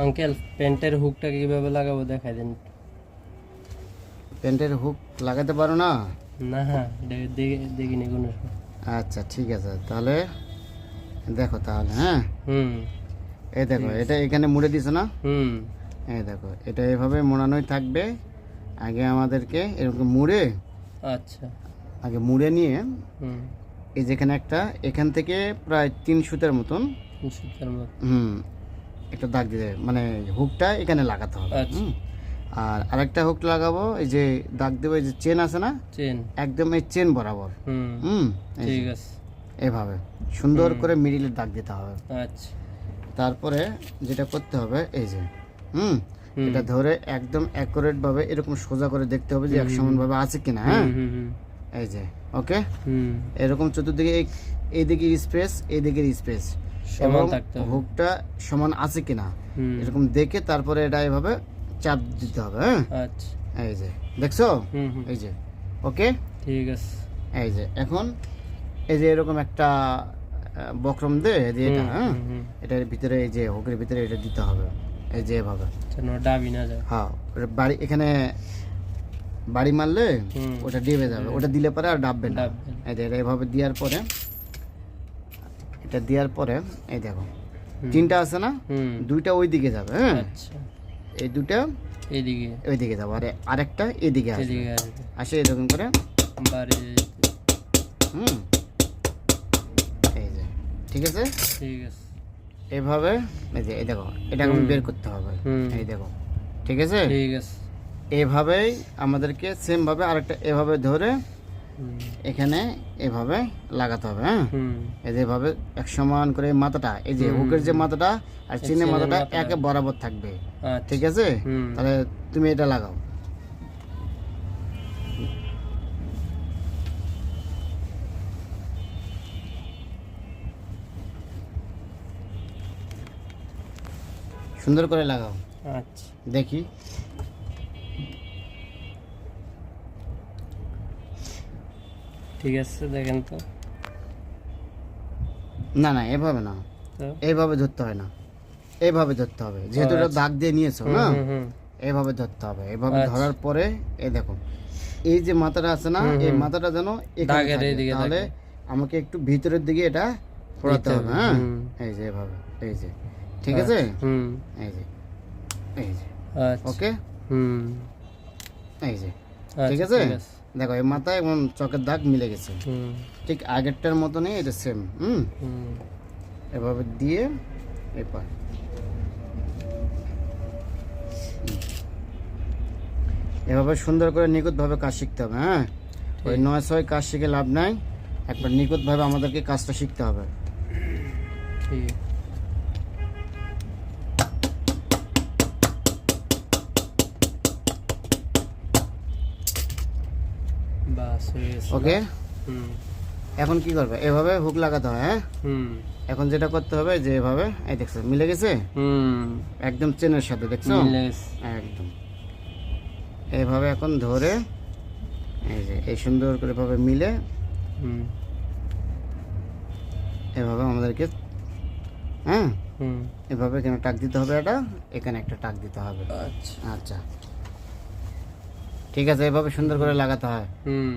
Uncle প্যান্টের হুকটা কীভাবে লাগাবো দেখাই দিন। প্যান্টের হুক লাগাতে পারো না? না দেখিনি কোনো আচ্ছা ঠিক আছে তাহলে দেখো তাহলে হ্যাঁ? হুম। এই দেখো এটা এখানে মুড়ে দিছো না? হুম। এই দেখো এটা এভাবে মোড়ানোই থাকবে। আগে আমাদেরকে এরকম মুড়ে আচ্ছা। আগে মুড়ে নিয়ে এই যেখানে একটা এখান থেকে প্রায় তিন সুতের মতন। হুম একটা দাগ দিতে মানে হুকটা এখানে লাগাতে হবে। আচ্ছা। আর আরেকটা হুক লাগাবো এই যে দাগ দেবো এই যে চেন আছে না? চেন একদম এই চেন বরাবর। হুম। ঠিক আছে। এভাবে। সুন্দর করে মিডিলে দাগ দিতে হবে। আচ্ছা। তারপরে যেটা করতে হবে এই যে হুম। এটা ধরে একদম অ্যাকুরেট ভাবে এরকম সোজা করে দেখতে হবে যে এক সমান ভাবে আছে কিনা হ্যাঁ? এই যে ওকে হুম। এরকম চতুর্দিকে এই এইদিকে স্পেস এইদিকের স্পেস সমান থাকতে হবে। হুকটা সমান আছে কিনা। এরকম দেখে তারপরে এটা এভাবে চাপ দিতে হবে হ্যাঁ? আচ্ছা। এই যে দেখছ? এই যে ওকে? ঠিক আছে। এই যে এখন এই যে এরকম একটা বক্রম দে এই যে এটা হ্যাঁ। এটার ভিতরে এই যে হুকের ভিতরে এটা দিতে হবে এই যে এভাবে। ডাবি না যায়। হ্যাঁ বাড়ি এখানে বাড়ি মারলে ওটা ডেবে যাবে ওটা দিলে পরে আর ডাববে না। এই যে এভাবে দেওয়ার পরে এটা দেওয়ার পরে এই দেখো তিনটা আছে না? দুইটা ওই দিকে যাবে হ্যাঁ? আচ্ছা। এই এইদিকে। ওই দিকে যাবে আর আরেকটা এদিকে আসবে। আসে এরকম করে। হুম। এই যে ঠিক আছে? ঠিক আছে। এভাবে এই যে এই দেখো এটা এখন বের করতে হবে। এই দেখো ঠিক আছে? ঠিক আছে। এভাবেই আমাদেরকে সেম ভাবে আরেকটা এভাবে ধরে এখানে এভাবে লাগাতে হবে হ্যাঁ? এই এভাবে এক সমান করে মাথাটা এই যে হুকের যে মাথাটা আর চিনের মাথাটা। একে বরাবর থাকবে আচ্ছা। ঠিক আছে? তাহলে তুমি এটা লাগাও। সুন্দর করে লাগাও। আচ্ছা। দেখি। ঠিক আছে দেখেন তো। না না এভাবে না। এইভাবে ধরতে হয় না। এইভাবে ধরতে হবে। যেহেতু এটা দাগ দিয়ে নিয়েছো না? এইভাবে ধরতে হবে। এইভাবে আচ্ছা। ধরার পরে এই দেখো এই যে মাথাটা আছে না এই মাথাটা যেন তাহলে আমাকে একটু ভিতরের দিকে এটা ফোড়াতে হবে হ্যাঁ? এই যে এভাবে এই যে। ঠিক আছে? হুম। এই যে এই যে। আচ্ছা। ওকে হুম। এই যে। আচ্ছা, ঠিক আছে? দেখো এই মাথায় এবং চকের দাগ মিলে গেছে। ঠিক আগেরটার মতনই এটা সেম হুম? এভাবে দিয়ে এরপর। এভাবে সুন্দর করে নিখুঁতভাবে কাজ শিখতে হবে হ্যাঁ? ওই নয় ছয় কাজ শিখে লাভ নাই। একবার নিখুঁতভাবে আমাদেরকে কাজটা শিখতে হবে। ঠিক। বাস ওকে? হুম। এখন কি করবে? এভাবে হুক লাগাতে হয় হ্যাঁ? হুম। এখন যেটা করতে হবে যে এভাবে এই দেখছ মিলে গেছে? হুম। একদম চেনের সাথে দেখছ? একদম। এইভাবে এখন ধরে এই যে এই সুন্দর করে ভাবে মিলে হুম। এভাবে আমাদেরকে হ্যাঁ? হুম। এভাবে এখানে টাক দিতে হবে এটা এখানে একটা টাক দিতে হবে। আচ্ছা। আচ্ছা। ঠিক আছে এভাবে সুন্দর করে লাগাতে হয়। হুম।